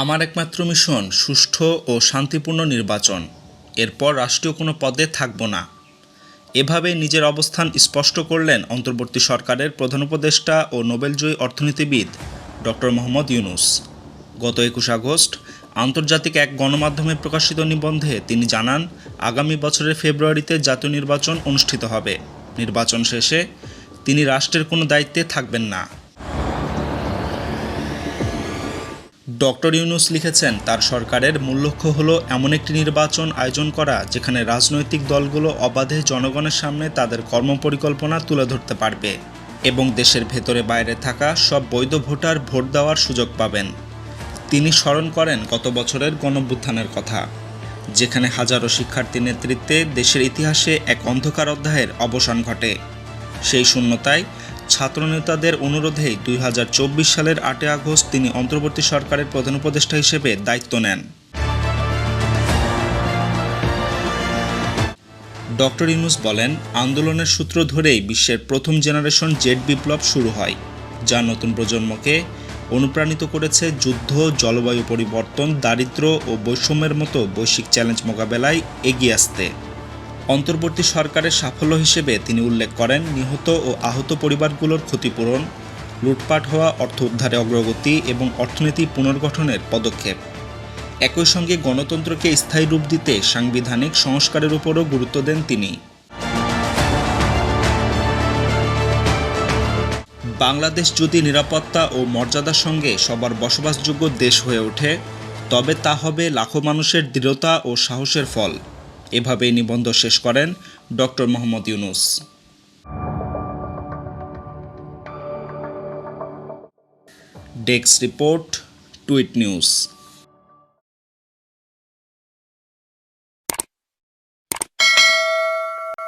আমার একমাত্র মিশন, সুষ্ঠু ও শান্তিপূর্ণ নির্বাচন। এরপর রাষ্ট্রীয় কোনো পদে থাকব না। এভাবে নিজের অবস্থান স্পষ্ট করলেন অন্তর্বর্তী সরকারের প্রধান উপদেষ্টা ও নোবেলজয়ী অর্থনীতিবিদ ডক্টর মোহাম্মদ ইউনুস। গত একুশ আগস্ট আন্তর্জাতিক এক গণমাধ্যমে প্রকাশিত নিবন্ধে তিনি জানান, আগামী বছরের ফেব্রুয়ারিতে জাতীয় নির্বাচন অনুষ্ঠিত হবে। নির্বাচন শেষে তিনি রাষ্ট্রের কোনো দায়িত্বে থাকবেন না। ডক্টর ইউনুস লিখেছেন, তার সরকারের মূল লক্ষ্য হলো এমন একটি নির্বাচন আয়োজন করা, যেখানে রাজনৈতিক দলগুলো অবাধে জনগণের সামনে তাদের কর্মপরিকল্পনা তুলে ধরতে পারবে এবং দেশের ভেতরে বাইরে থাকা সব বৈধ ভোটার ভোট দেওয়ার সুযোগ পাবেন। তিনি স্মরণ করেন গত বছরের গণভ্যুত্থানের কথা, যেখানে হাজারো শিক্ষার্থী নেতৃত্বে দেশের ইতিহাসে এক অন্ধকার অধ্যায়ের অবসান ঘটে। সেই শূন্যতায় ছাত্রনেতাদের অনুরোধেই দুই সালের আটই আগস্ট তিনি অন্তর্বর্তী সরকারের প্রধান উপদেষ্টা হিসেবে দায়িত্ব নেন। ডক্টর ইউনুস বলেন, আন্দোলনের সূত্র ধরেই বিশ্বের প্রথম জেনারেশন জেট বিপ্লব শুরু হয়, যা নতুন প্রজন্মকে অনুপ্রাণিত করেছে যুদ্ধ, জলবায়ু পরিবর্তন, দারিদ্র্য ও বৈষম্যের মতো বৈশ্বিক চ্যালেঞ্জ মোকাবেলায় এগিয়ে আসতে। অন্তর্বর্তী সরকারের সাফল্য হিসেবে তিনি উল্লেখ করেন, নিহত ও আহত পরিবারগুলোর ক্ষতিপূরণ, লুটপাট হওয়া, অর্থ উদ্ধারে অগ্রগতি এবং অর্থনীতি পুনর্গঠনের পদক্ষেপ। একই সঙ্গে গণতন্ত্রকে স্থায়ী রূপ দিতে সাংবিধানিক সংস্কারের উপরও গুরুত্ব দেন তিনি। বাংলাদেশ যদি নিরাপত্তা ও মর্যাদার সঙ্গে সবার বসবাসযোগ্য দেশ হয়ে ওঠে, তবে তা হবে লাখো মানুষের দৃঢ়তা ও সাহসের ফল। এভাবেই নিবন্ধ শেষ করেন doctor Mohammad Yunus. Desk report tweet news.